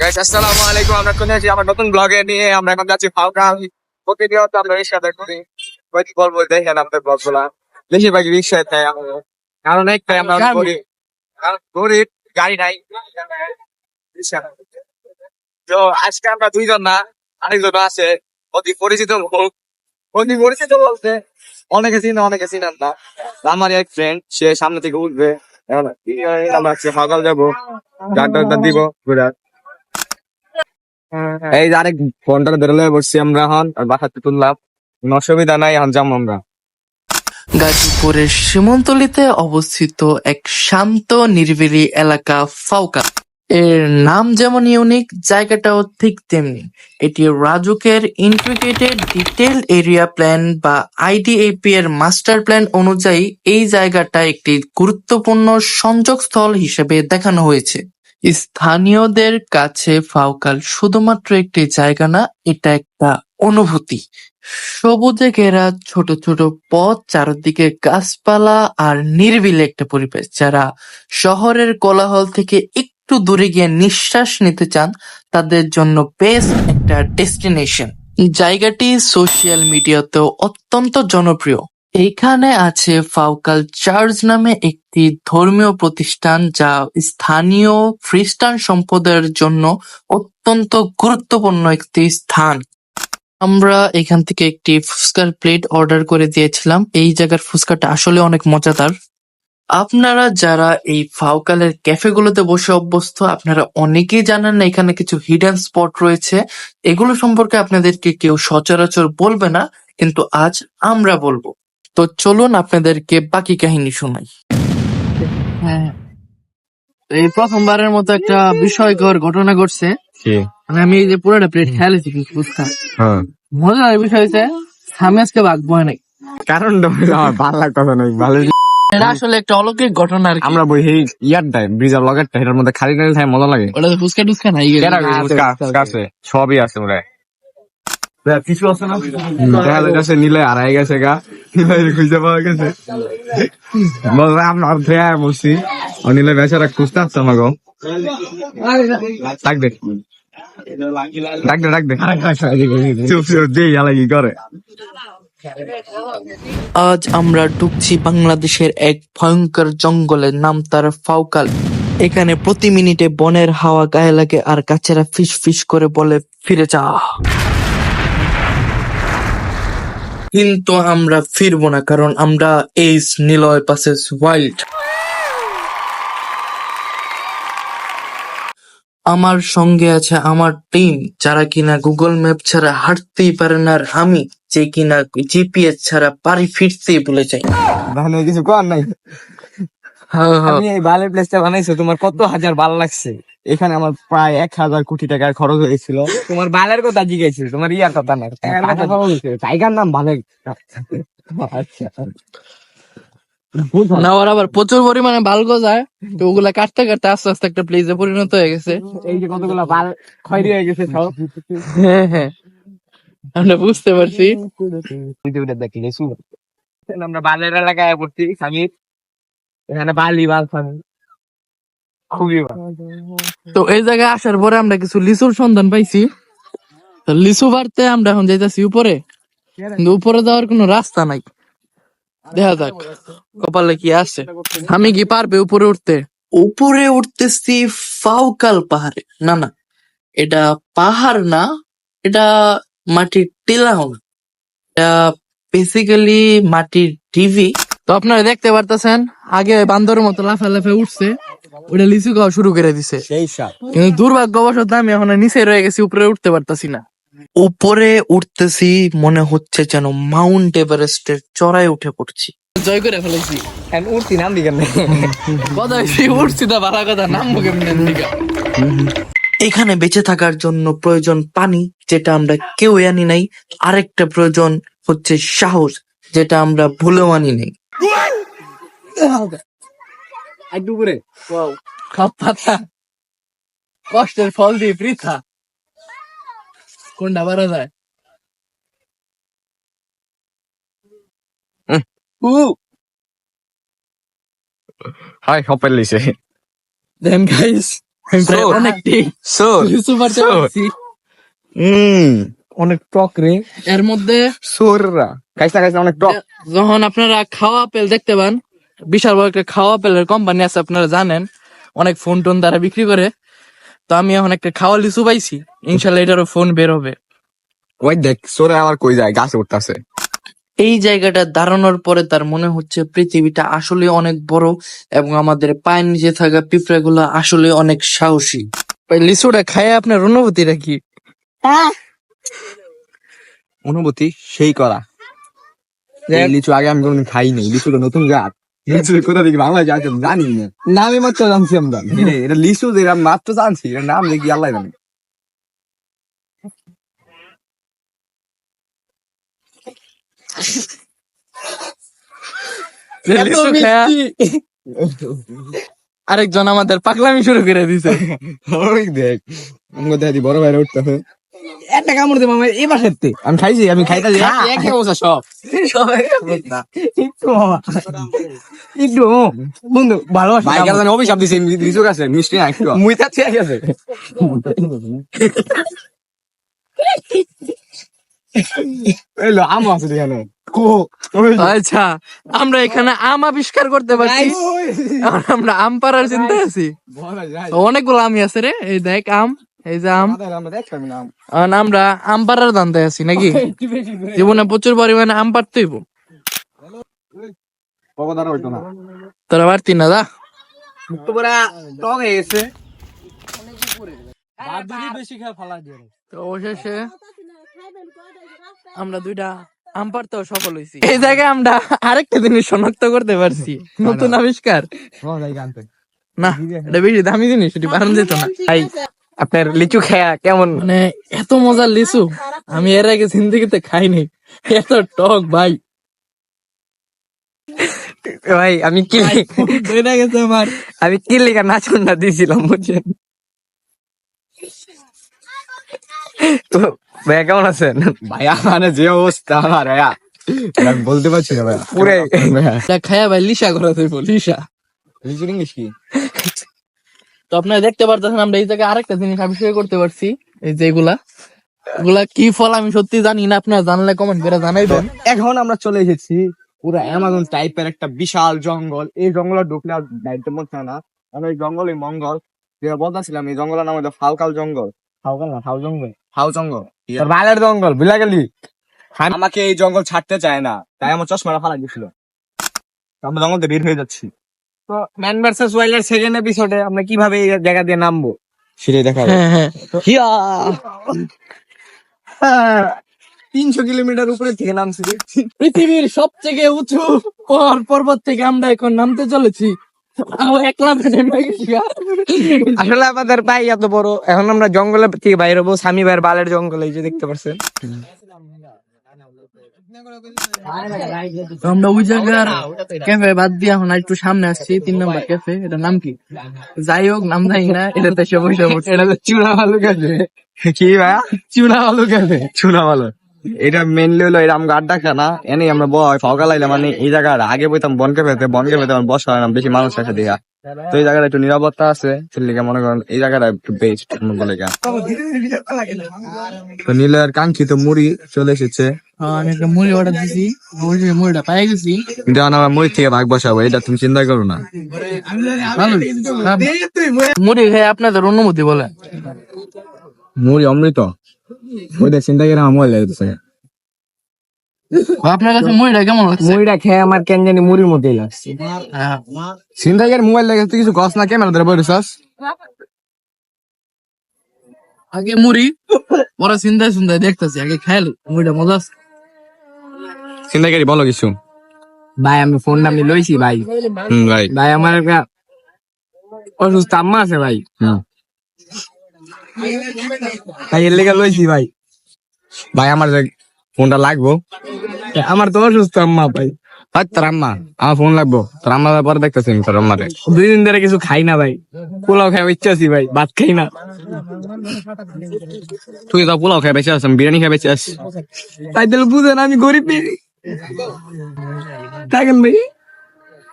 Guys আসসালামু আলাইকুম। আমরা চলে এসেছি আমার নতুন ব্লগে নিয়ে। আমরা এখন যাচ্ছি ফাউকা প্রতিনিয়ত আমরা রিক্সাতে করি বলব দেখেন আমাদের ব্লগগুলা বেশিরভাগ রিক্সায় তাই আমরা কারণ একটাই আমরা গ্রামে। গরিব গরিব গাড়ি নাই। তো আজকে আমরা দুইজন না আরেকজন আছে। অতি পরিচিত লোক অতি পরিচিত বলতে অনেকে চিনে অনেকে চিনেন না। আমার এক ফ্রেন্ড সে সামনে থেকে উঠবে। এখন আমরা সকাল যাব। ডাক্তার দিব ঘুরে। এই যে আরেক ফোনটা ধরে লয়ে বসছি আমরা এখন আর বাসাতে তুললাম। অসুবিধা নাই এখন যাব আমরা। গাজীপুরের সীমন্তলিতে অবস্থিত এক শান্ত নিরিবিলি এলাকা ফাউকা। এর নাম যেমন ইউনিক জায়গাটাও ঠিক তেমনি। এটি রাজুকের ইন্টিগ্রেটেড ডিটেল এরিয়া প্ল্যান বা আইডিএপি এর মাস্টার প্ল্যান অনুযায়ী এই জায়গাটা একটি গুরুত্বপূর্ণ সংযোগস্থল হিসেবে দেখানো হয়েছে। স্থানীয়দের কাছে ফাউকাল শুধুমাত্র একটি জায়গা না, এটা একটা অনুভূতি। সবুজে ঘেরা ছোট ছোট পথ, চারদিকে গাছপালা আর নিরিবিলি একটা পরিবেশ। যারা শহরের কোলাহল থেকে একটু দূরে গিয়ে নিঃশ্বাস নিতে চান, তাদের জন্য বেস্ট একটা ডেস্টিনেশন। জায়গাটি সোশ্যাল মিডিয়াতেও অত্যন্ত জনপ্রিয়। এইখানে আছে ফাউকাল চার্চ নামে একটি ধর্মীয় প্রতিষ্ঠান যা স্থানীয় খ্রিস্টান সম্প্রদায়ের জন্য অত্যন্ত গুরুত্বপূর্ণ একটি স্থান। আমরা এখান থেকে একটি ফুচকার প্লেট অর্ডার করে দিয়েছিলাম। এই জায়গার ফুচকাটা আসলে অনেক মজাদার। আপনারা যারা এই ফাউকালের ক্যাফে গুলোতে বসে অভ্যস্ত, আপনারা অনেকেই জানেন না এখানে কিছু হিডেন স্পট রয়েছে। এগুলো সম্পর্কে আপনাদেরকে কেউ সচরাচর বলবে না, কিন্তু আজ আমরা বলব। তো চলুন আপনাদেরকে বাকি কাহিনী শোনাই। হ্যাঁ। এই প্রথমবারের মতো একটা বিষয়কর ঘটনা ঘটছে। মানে আমি এই যে পুরোটা প্লেট খেয়ালেছি ফুচকা হ্যাঁ। মজার বিষয় হচ্ছে স্বামী আজকে ভাগবো না কারণ আমার ভালো লাগতেছে না ভালো এটা আসলে একটা অলৌকিক ঘটনা আর আমরা বই এই ইয়ারটাই ব্রিজার লগেরটা এটার মধ্যে খালি খালি থাকে মজা লাগে। ওটা ফুচকা টুচকা নাই আছে সবই আছে ওরা। কিছু আছে না? দেখা যাচ্ছে নিলে আড়াই গেছে গা। নিলে খুঁজে পাওয়া গেছে। বললাম বলছি নিলে বেচারা খুঁজতে আসছে আমাকে। ডাক দে। ডাক দে ডাক দে। চুপ চুপ দিয়ে জ্বালা কি করে? আজ আমরা ঢুকছি বাংলাদেশের এক ভয়ঙ্কর জঙ্গলের নাম তার ফাউকাল। এখানে প্রতি মিনিটে বনের হাওয়া গায়ে লাগে আর গাছেরা ফিস ফিস করে বলে ফিরে যা। কিন্তু আমরা ফিরবো না, কারণ আমরা এইস নিলয় পাসেস ওয়াইল্ড আমার সঙ্গে আছে আমার টিম যারা কিনা গুগল ম্যাপ ছাড়া হাঁটতেই পারে না, আর আমি যে কিনা জিপিএস ছাড়া পারি ফিরতেই বলে যাই। কিছু কর নাই? আমি এই বালের প্লেসটা বানাইছো তোমার কত হাজার বাল লাগছে? এখানে আমার প্রায় এক হাজার কোটি টাকার খরচ হয়েছিল। তোমার বালের কথা জিজ্ঞেছিল তোমার ইয়ার কথা না টাইগার নাম ভালো আচ্ছা। না ওর আবার প্রচুর পরিমাণে বাল গজায় তো ওগুলা কাটতে কাটতে আস্তে আস্তে একটা প্লেসে পরিণত হয়ে গেছে। এই যে কতগুলো বাল খয়রি হয়ে গেছে সব। হ্যাঁ হ্যাঁ। আমরা বুঝতে পারছি। আমরা বালের এলাকায় পড়ছি স্বামীর এখানে বালি বাল খুবই তো এই জায়গায় আসার পরে আমরা কিছু লিচুর সন্ধান পাইছি। তো লিচু বাড়তে আমরা এখন যাইতাছি উপরে। কিন্তু উপরে যাওয়ার কোনো রাস্তা নাই। দেখা যাক। কপালে কি আছে। আমি কি পারবে উপরে উঠতে? উপরে উঠতেছি ফাউকাল পাহাড়ে। না না। এটা পাহাড় না। এটা মাটির টিলা না এটা বেসিক্যালি মাটির টিভি তো আপনারা দেখতে পারতেছেন আগে বান্দরের মতো লাফা লাফে উঠছে ওটা লিচু খাওয়া শুরু করে দিছে। সেই কিন্তু দুর্ভাগ্যবশত আমি এখন নিচে রয়ে গেছি উপরে উঠতে পারতাছি না। উপরে উঠতেছি মনে হচ্ছে যেন মাউন্ট এভারেস্টের চড়াই উঠে পড়ছি। জয় করে ফেলেছি। এখন উঠছি নাম দিকেন কথা উঠছি তো ভালো কথা কেমনে এখানে বেঁচে থাকার জন্য প্রয়োজন পানি যেটা আমরা কেউ আনি নাই। আরেকটা প্রয়োজন হচ্ছে সাহস যেটা আমরা ভুলেও আনি নাই। একটু উপরে সব পাতা। কষ্টের ফল দিয়ে বৃথা। কোনটা বাড়া যায়? উ হাই সব পেলিছে দেন গাইস অনেক টক রে। এর মধ্যে সোররা খাইছা খাইছা অনেক টক। যখন আপনারা খাওয়া আপেল দেখতে পান বিশাল বড় একটা খাওয়া আপেলের কোম্পানি আছে আপনারা জানেন। অনেক ফোন টোন দ্বারা বিক্রি করে। তো আমি এখন একটা খাওয়া লিচু পাইছি। ইনশাল্লাহ এটারও ফোন বের হবে। ওই দেখ সোরে আবার কই যায়? গাছে উঠতেছে। এই জায়গাটা দাঁড়ানোর পরে তার মনে হচ্ছে পৃথিবীটা আসলে অনেক বড় এবং আমাদের পায়ের নিচে থাকা পিঁপড়াগুলো আসলে অনেক সাহসী। ভাই লিচুটা খায় আপনার অনুভূতিটা কি? অনুভূতি সেই করা। এই লিচু আগে আমি কোনোদিন খাইনি। লিচুটা নতুন গাছ লিচু কোথা থেকে বাংলা জানি না নামে মাত্র জানছি আমরা এটা এটা যে এরা মাত্র জানছি এর নাম দেখি আল্লাহ জানে আরেকজন আমাদের পাগলামি শুরু করে দিছে। দেখ বড় বাইরে উঠতেছে একটা কামড় দে মামা এবার খেতে আমি খাইছি আমি খাইতে যাই একে বসা সব। একটু একটু বন্ধু ভালো ভাই কেন অভিশাপ দিছে মিষ্টি না একটু। মুই তা ঠিক আছে এলো আম আছে এখানে। আচ্ছা আমরা এখানে আম আবিষ্কার করতে পারছি। আমরা আম পাড়ার চিন্তা আছি। অনেকগুলো আমি আছে রে এই দেখ আম। এই যে আম। না আমরা আম পাড়ার দান্তে আছি নাকি? জীবনে প্রচুর পরিমাণে আম তোরা পারতি না দা হয়ে অবশেষে আমরা দুইটা আম পারতেও সফল হয়েছি এই জায়গায় আমরা আরেকটা জিনিস শনাক্ত করতে পারছি। নতুন আবিষ্কার। না এটা বেশি দামি জিনিস এটি বারণ যেত না। তাই আপনার লিচু খায়া কেমন? মানে এত মজার লিচু আমি এর আগে জিন্দিগিতে খাইনি। এত টক ভাই। ভাই আমি কি বেড়ে গেছে আমার। আমি কি লেখা নাচুনটা দিয়েছিলাম বুঝছেন? তো ভাইয়া কেমন আছেন? ভাইয়া মানে যে অবস্থা আমার ভাইয়া। আমি বলতে পারছি না ভাইয়া। পুরে খায়া ভাই লিসা করা দেব লিসা। লিচু ইংলিশ কি? তো আপনারা দেখতে পারতেছেন আমরা এই জায়গায় আরেকটা জিনিস আবিষ্কার করতে পারছি এই যে এগুলা। এগুলা কি ফল আমি সত্যি জানি না আপনারা জানলে কমেন্ট করে জানাইবেন। এখন আমরা চলে এসেছি পুরো অ্যামাজন টাইপের একটা বিশাল জঙ্গল। এই জঙ্গলে ঢুকলে আর দায়িত্ব মনে হয় না আমরা এই জঙ্গলে মঙ্গল। যেটা বলতেছিলাম এই জঙ্গলের নাম হচ্ছে ফালকাল জঙ্গল। ফালকাল না ফাউ জঙ্গল। ফাউ জঙ্গল। বালের জঙ্গল বুঝলা গেলি? আমাকে এই জঙ্গল ছাড়তে চায় না তাই আমার চশমাটা ফালা দিছিল। আমরা জঙ্গল থেকে বের হয়ে যাচ্ছি। তো ম্যান ভার্সেস ওয়াইল্ডের সেকেন্ড এপিসোডে আমরা কীভাবে এই জায়গা দিয়ে নামবো? সেটাই দেখা হ্যাঁ হ্যাঁ। হিয়া! তিনশো কিলোমিটার উপরে থেকে নামছি। পৃথিবীর সবথেকে উঁচু পর পর্বত থেকে আমরা এখন নামতে চলেছি। আসলে আমাদের ভাই এত বড় এখন আমরা জঙ্গলে থেকে বাইরে হব। স্বামী ভাইয়ের বালের জঙ্গলে যে দেখতে পাচ্ছেন তো আমরা ওই জায়গার ক্যাফে বাদ দিয়ে এখন একটু সামনে আসছি তিন নম্বর ক্যাফে নাম কি? যাই হোক নাম জানি না এটা তো তো ভালো কাছে কি ভালো ক্যাফে। ভালো। এটা মেনলি হলো এরকম গাড্ডা খানা এনে আমরা বয় লাইলে মানে এই জায়গার আগে বইতাম বনকে পেতে বনকে পেতে আমার বসা হয় না বেশি মানুষ আসে দেখা তো এই জায়গাটা একটু নিরাপত্তা আছে। সেলিকে মনে করেন এই জায়গাটা একটু বেস্ট বলে তো নীলের কাঙ্ক্ষিত মুড়ি চলে এসেছে। হ্যাঁ, আমি একটা মুড়ি অর্ডার দিছি। মুড়িটা পাই গেছি। কিন্তু আমার মুড়ি থেকে ভাগ বসাবো এটা তুমি চিন্তা করো না। মুড়ি খেয়ে আপনাদের অনুমতি বলেন। মুড়ি অমৃত। ওইটা চিন্তা করে আমার আপনার কাছে মুড়িটা কেমন লাগছে? মুড়িটা খেয়ে আমার কেন জানি মুড়ির মধ্যেই লাগছে। মোবাইল লাগে তুই কিছু কস না ক্যামেরা ধরে বসে আগে মুড়ি পরে চিন্তায় চিন্তায় দেখতেছি আগে খেয়াল মুড়িটা মজা আছে। চিন্তা বলো কিছু। ভাই আমি ফোন আমি লইছি ভাই। হুম ভাই। ভাই আমার একটা অসুস্থ আম্মা আছে ভাই। হুম। ভাই এর লেগে লইছি ভাই। ভাই আমার ফোনটা লাগবো? আমার তো অসুস্থ আম্মা ভাই। আর তোর আম্মা আমার ফোন লাগবো। তোর আম্মা পরে দেখতেছি তোর আম্মারে? দুই দিন ধরে কিছু খাই না ভাই। পোলাও খাই ইচ্ছা আছি ভাই ভাত খাই না। তুই তো পোলাও খাই বেঁচে আস বিরিয়ানি খাই বেঁচে আস তাই তাহলে বুঝেন আমি গরিব থাকেন ভাই?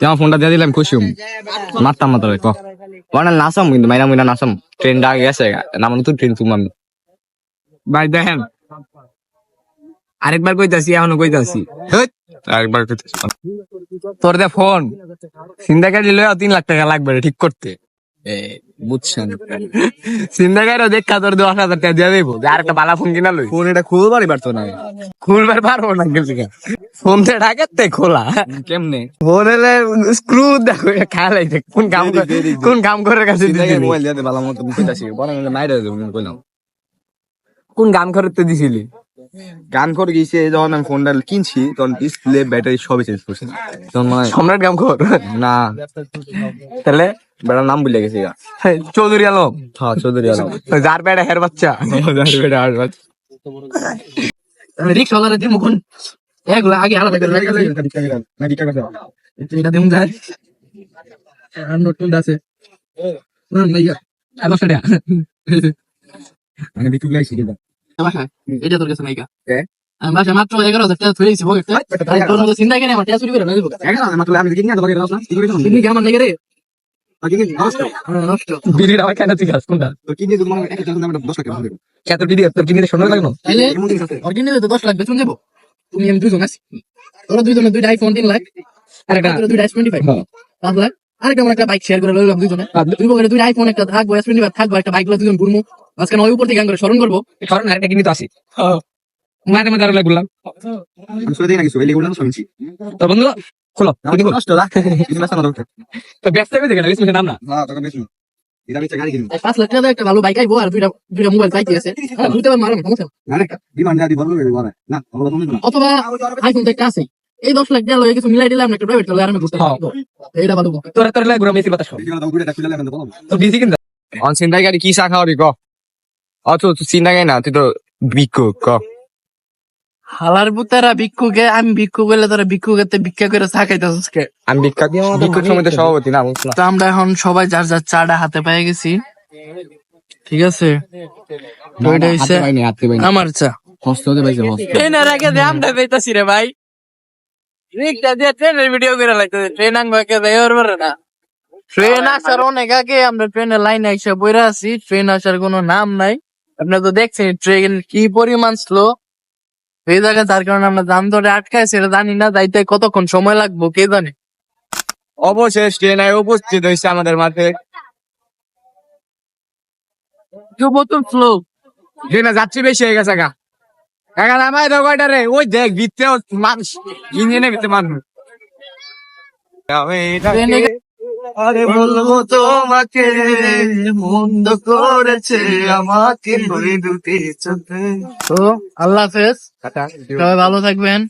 আমার ফোনটা দিয়ে দিলাম খুশি মারতাম না তোর ক। ক মানে নাসাম কিন্তু মাইনা মুইনা নাসাম ট্রেনটা আগে গেছে নামানো তো ট্রেন তুমাম ভাই দেখেন আরেকবার কইতাছি এখনও কইতাছি। আরেকবার তোর দে ফোন। সিন্দাকারি লয়ে তিন লাখ টাকা লাগবে ঠিক করতে। বুঝছেন। সিন্দাকারি দেখা তোর দশ হাজার টাকা দিয়ে দেবো। আর একটা বালা ফোন কিনা লই। ফোন এটা খুলবারই পারতো না। খুলবার পারব না কিন্তু ফোন তো ঢাকাতে খোলা। কেমনে? ফোন এলে স্ক্রু দেখো খেলাই কোন কাম করে কোন কাম করে কাছে? মোবাইল দিয়ে ভালো মতো কইতাছি। বড় মাইরা দেবো কইলাম। কোন কাম করতে দিছিলি? গান করে গেছে যখন আমি ফোনটা কিনছি তখন ডিসপ্লে ব্যাটারি সবই চেঞ্জ করছি। তখন মানে সম্রাট কাম কর না। তাহলে বেটার নাম ভুলে গেছি চৌধুরী আলম। হ্যাঁ চৌধুরী আলম। যার বেড়া হের বাচ্চা। বেটা আর বাদ। রিক্সা ওলারে দিমু কোন? এগুলা আগে আলাদা করে লাগে এটা দিমু যায় আর কোনটা আছে। না আমি বিটু লাইছি কিবা। বাসায় এটা তোর কাছে নাইকা আমি বাসায় মাত্র এগারো হাজার টাকা ধরে দিছি পকেটে তোর মতো চিন্তা কেন আমার টাকা চুরি করে না দেবো কিডনি কি আমার নাকি রে? হ্যাঁ, নষ্ট। বিড়ির আমার কেন তুই খাস? কোনটা? কত বিড়ি তোর কিনে শোনা লাগল? তাইলে অরিজিনাল তো দশ লাখ বেতন দেবো তুমি আমি দুজন আছি। তোরা দুজনে দুইটা আইফোন তিন লাখ আর একটা দুইটা এস টোয়েন্টি ফাইভ পাঁচ লাখ। আরেকটা আমরা একটা বাইক শেয়ার করে লইলাম দুজনে দুই আইফোন একটা থাকব এস টোয়েন্টি থাকব একটা বাইক দুজন ঘুরবো আজকে নয় উপর থেকে গান করে স্মরণ করব। কারণ আরেকটা কিনে তো আসি। মাঝে মাঝে আরও লাগলাম তো বন্ধু খোলো তো ব্যবসা করে নাম না। পাঁচ লাখ টাকা একটা ভালো বাইক আইবো আর দুইটা দুইটা মোবাইল পাইতে আছে। হ্যাঁ, মারাম সমস্যা। অথবা আইফোন তো একটা আছে। এই দশ লাখ লয়ে কিছু মিলাই দিলাম একটা প্রাইভেট চলে আর আমি ঘুরতে ভালো তোরা তোর লাগে মেসি বাতাস তো বিসি কিন্তু অন গাড়ি কি চা খাওয়াবি ক? অত গাই না তুই তো বিকু ক? হালার বুতারা ভিক্ষুকে আমি ভিক্ষু গেলে তোরা ভিক্ষুকে ভিক্ষা করে থাকাইতেছিস কে আমি বিক্ষুর সমিতির সভাপতি না তো আমরা এখন সবাই যার যার চাটা হাতে পেয়ে গেছি। ঠিক আছে? তো এটা হচ্ছে আমার চা। কষ্ট হতে পাইছে আগে যে আমরা পেয়েছি রে ভাই। রিক্সা দিয়ে ট্রেনের ভিডিও করে লাগতেছে ট্রেন আঙ্গো দেয় না। ট্রেন আসার অনেক আগে আমরা ট্রেনের লাইনে এসে বইরা আছি ট্রেন আসার কোনো নাম নাই। আপনি তো দেখছেন ট্রেন কি পরিমাণ স্লো এই জায়গায় যার কারণে আমরা দাম ধরে আটকাইছি এটা জানি না যাইতে কতক্ষণ সময় লাগবো কে জানে? অবশেষ ট্রেনে উপস্থিত হয়েছে আমাদের মাঠে। বোতল স্লো ট্রেনে যাত্রী বেশি হয়ে গেছে গা। এখন কয়টা রে? ওই দেখ ভিতরে মানুষ ইঞ্জিনের ভিতরে মানুষ। আরে বলব তোমাকে মন্দ করেছে আমাকে ওই দুটি চোখে। তো আল্লাহ হাফেজ। সবাই ভালো থাকবেন।